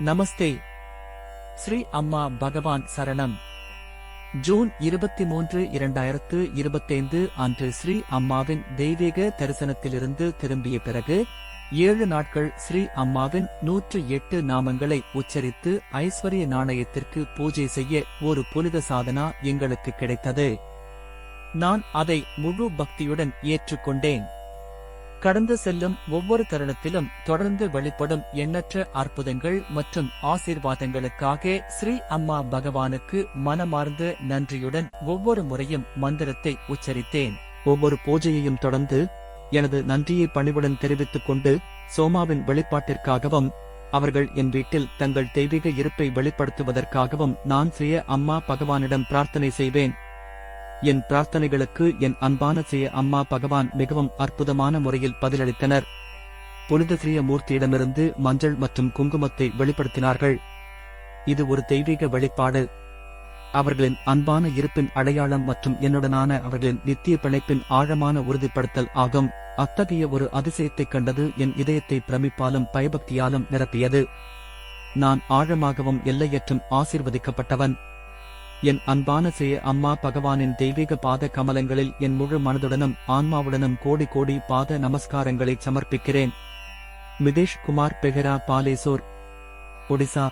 நமஸ்தே. ஸ்ரீ அம்மா பகவான் சரணம். ஜூன் இருபத்தி மூன்று இரண்டாயிரத்து இருபத்தைந்து அன்று ஸ்ரீ அம்மாவின் தெய்வீக தரிசனத்திலிருந்து திரும்பிய பிறகு ஏழு நாட்கள் ஸ்ரீ அம்மாவின் நூற்று எட்டு நாமங்களை உச்சரித்து ஐஸ்வர்ய நாணயத்திற்கு பூஜை செய்ய ஒரு புனித சாதனா எங்களுக்கு கிடைத்தது. நான் அதை முழு பக்தியுடன் ஏற்றுக்கொண்டேன். கடந்து செல்லும் ஒவ்வொரு தருணத்திலும் தொடர்ந்து வெளிப்படும் எண்ணற்ற அற்புதங்கள் மற்றும் ஆசீர்வாதங்களுக்காக ஸ்ரீ அம்மா பகவானுக்கு மனமார்ந்த நன்றியுடன் ஒவ்வொரு முறையும் மந்திரத்தை உச்சரித்தேன். ஒவ்வொரு பூஜையையும் தொடர்ந்து எனது நன்றியை பணிவுடன் தெரிவித்துக் கொண்டு சோமாவின் வெளிப்பாட்டிற்காகவும் அவர்கள் என் வீட்டில் தங்கள் தெய்வீக இருப்பை வெளிப்படுத்துவதற்காகவும் நான் ஸ்ரீ அம்மா பகவானிடம் பிரார்த்தனை செய்வேன். என் பிரார்த்தனைகளுக்கு என் அன்பான ஸ்ரீ அம்மா பகவான் மிகவும் அற்புதமான முறையில் பதிலளித்தனர். புனித சிறிய மூர்த்தியிடமிருந்து மஞ்சள் மற்றும் குங்குமத்தை வெளிப்படுத்தினார்கள். இது ஒரு தெய்வீக வெளிப்பாடு அவர்களின் அன்பான இருப்பின் அடையாளம் மற்றும் என்னுடனான அவர்களின் நித்திய பிணைப்பின் ஆழமான உறுதிப்படுத்தல் ஆகும். அத்தகைய ஒரு அதிசயத்தைக் கண்டது என் இதயத்தை பிரமிப்பாலும் பயபக்தியாலும் நிரப்பியது. நான் ஆழமாகவும் எல்லையற்றும் ஆசீர்வதிக்கப்பட்டவன். என் அன்பான ஸ்ரீ அம்மா பகவானின் தெய்வீக பாத கமலங்களில் என் முழு மனதுடனும் ஆன்மாவுடனும் கோடி கோடி பாத நமஸ்காரங்களை சமர்ப்பிக்கிறேன். மிதேஷ் குமார் பெஹரா பாலேசோர் ஒடிசா.